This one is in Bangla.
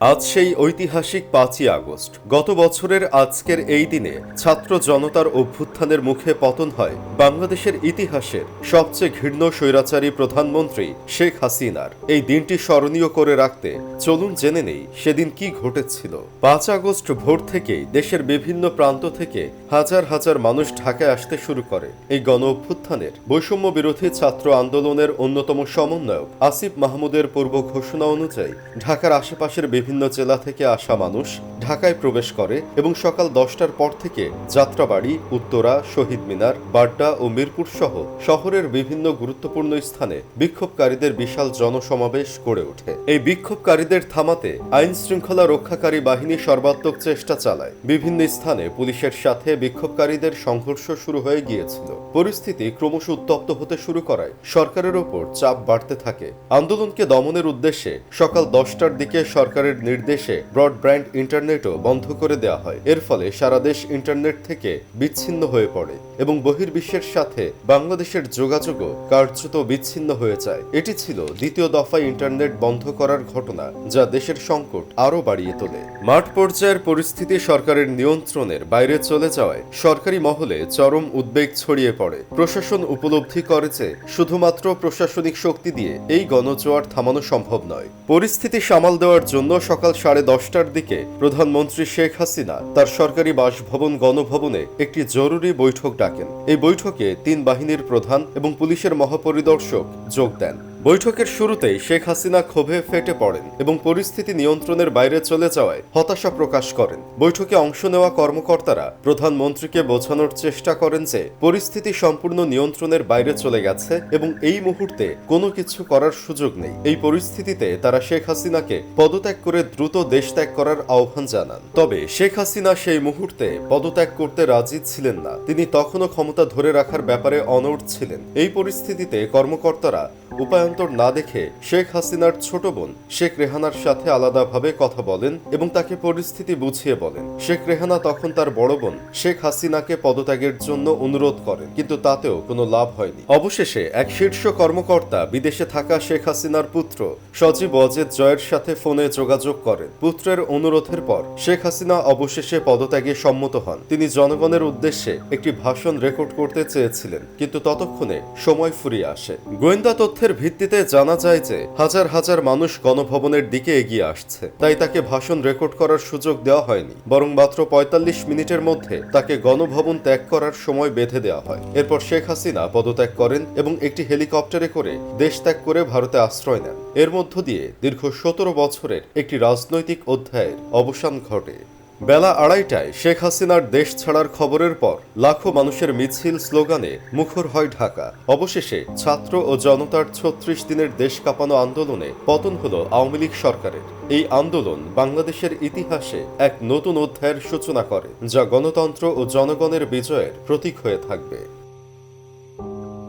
আজ সেই ঐতিহাসিক পাঁচই আগস্ট। গত বছরের আজকের এই দিনে ছাত্র জনতার অভ্যুত্থানের মুখে পতন হয় বাংলাদেশের ইতিহাসের সবচেয়ে ঘৃণ্য স্বৈরাচারী প্রধানমন্ত্রী শেখ হাসিনার। এই দিনটি স্মরণীয় করে রাখতে চলুন জেনে নেই সেদিন কি ঘটেছিল। পাঁচ আগস্ট ভোর থেকেই দেশের বিভিন্ন প্রান্ত থেকে হাজার হাজার মানুষ ঢাকায় আসতে শুরু করে। এই গণ অভ্যুত্থানের বৈষম্য বিরোধী ছাত্র আন্দোলনের অন্যতম সমন্বয়ক আসিফ মাহমুদের পূর্ব ঘোষণা অনুযায়ী ঢাকার আশেপাশের বিভিন্ন জেলা থেকে আসা মানুষ ঢাকায় প্রবেশ করে এবং সকাল দশটার পর থেকে যাত্রাবাড়ি, উত্তরা, শহীদ মিনার, বাড্ডা ও মিরপুর সহ শহরের বিভিন্ন গুরুত্বপূর্ণ স্থানে বিক্ষোভকারীদের বিশাল জনসমাবেশ গড়ে ওঠে। এই বিক্ষোভকারীদের থামাতে আইন শৃঙ্খলা রক্ষাকারী বাহিনী সর্বাত্মক চেষ্টা চালায়। বিভিন্ন স্থানে পুলিশের সাথে বিক্ষোভকারীদের সংঘর্ষ শুরু হয়ে গিয়েছিল। পরিস্থিতি ক্রমশ উত্তপ্ত হতে শুরু করায় সরকারের ওপর চাপ বাড়তে থাকে। আন্দোলনকে দমনের উদ্দেশ্যে সকাল দশটার দিকে সরকারের নির্দেশে ব্রডব্যান্ড ইন্টারনেটও বন্ধ করে দেওয়া হয়। এর ফলে সারা দেশ ইন্টারনেট থেকে বিচ্ছিন্ন হয়ে পড়ে এবং বহির্বিশ্বের সাথে বাংলাদেশের যোগাযোগও কার্যত বিচ্ছিন্ন হয়ে যায়। এটি ছিল দ্বিতীয় দফায় ইন্টারনেট বন্ধ করার ঘটনা, যা দেশের সংকট আরও বাড়িয়ে তোলে। মাঠ পর্যায়ের পরিস্থিতি সরকারের নিয়ন্ত্রণের বাইরে চলে যাওয়ায় সরকারি মহলে চরম উদ্বেগ ছড়িয়ে পড়ে। প্রশাসন উপলব্ধি করে যে শুধুমাত্র প্রশাসনিক শক্তি দিয়ে এই গণজোয়ার থামানো সম্ভব নয়। পরিস্থিতি সামাল দেওয়ার জন্য সকাল সাড়ে দশটার দিকে প্রধানমন্ত্রী শেখ হাসিনা তার সরকারি বাসভবন গণভবনে একটি জরুরি বৈঠক ডাকেন। এই বৈঠকে তিন বাহিনীর প্রধান এবং পুলিশের মহাপরিদর্শক যোগ দেন। বৈঠকের শুরুতেই শেখ হাসিনা ক্ষোভে ফেটে পড়েন এবং পরিস্থিতি নিয়ন্ত্রণের বাইরে চলে যাওয়ায় হতাশা প্রকাশ করেন। বৈঠকে অংশ নেওয়া কর্মকর্তারা প্রধানমন্ত্রীকে বোঝানোর চেষ্টা করেন যে পরিস্থিতি সম্পূর্ণ নিয়ন্ত্রণের বাইরে চলে গেছে এবং এই মুহূর্তে কোনো কিছু করার সুযোগ নেই। এই পরিস্থিতিতে তারা শেখ হাসিনাকে পদত্যাগ করে দ্রুত দেশ ত্যাগ করার আহ্বান জানান। তবে শেখ হাসিনা সেই মুহূর্তে পদত্যাগ করতে রাজি ছিলেন না। তিনি তখনও ক্ষমতা ধরে রাখার ব্যাপারে অনড় ছিলেন। এই পরিস্থিতিতে কর্মকর্তারা উপায়ন্তর না দেখে শেখ হাসিনার ছোট বোন শেখ রেহানার সাথে আলাদাভাবে কথা বলেন এবং তাকে পরিস্থিতি বুঝিয়ে বলেন। শেখ রেহানা তখন তার বড় বোন শেখ হাসিনাকে পদত্যাগের জন্য অনুরোধ করেন, কিন্তু তাতেও কোনো লাভ হয়নি। অবশেষে এক শীর্ষ কর্মকর্তা বিদেশে থাকা শেখ হাসিনার পুত্র সজীব অজেদ জয়ের সাথে ফোনে যোগাযোগ করেন। পুত্রের অনুরোধের পর শেখ হাসিনা অবশেষে পদত্যাগে সম্মত হন। তিনি জনগণের উদ্দেশ্যে একটি ভাষণ রেকর্ড করতে চেয়েছিলেন, কিন্তু ততক্ষণে সময় ফুরিয়ে আসে। গোয়েন্দা তথ্যের ভিত্তিতে জানা যায় যে হাজার হাজার মানুষ গণভবনের দিকে এগিয়ে আসছে। তাই তাকে ভাষণ রেকর্ড করার সুযোগ দেওয়া হয়নি। বরং মাত্র পঁয়তাল্লিশ মিনিটের মধ্যে তাকে গণভবন ত্যাগ করার সময় বেঁধে দেওয়া হয়। এরপর শেখ হাসিনা পদত্যাগ করেন এবং একটি হেলিকপ্টারে করে দেশ ত্যাগ করে ভারতে আশ্রয় নেন। এর মধ্য দিয়ে দীর্ঘ সতেরো বছরের একটি রাজনৈতিক অধ্যায়ের অবসান ঘটে। বেলা আড়াইটায় শেখ হাসিনার দেশ ছাড়ার খবরের পর লাখো মানুষের মিছিল স্লোগানে মুখর হয় ঢাকা। অবশেষে ছাত্র ও জনতার ছত্রিশ দিনের দেশ কাঁপানো আন্দোলনে পতন হল আওয়ামী লীগ সরকারের। এই আন্দোলন বাংলাদেশের ইতিহাসে এক নতুন অধ্যায়ের সূচনা করে, যা গণতন্ত্র ও জনগণের বিজয়ের প্রতীক হয়ে থাকবে।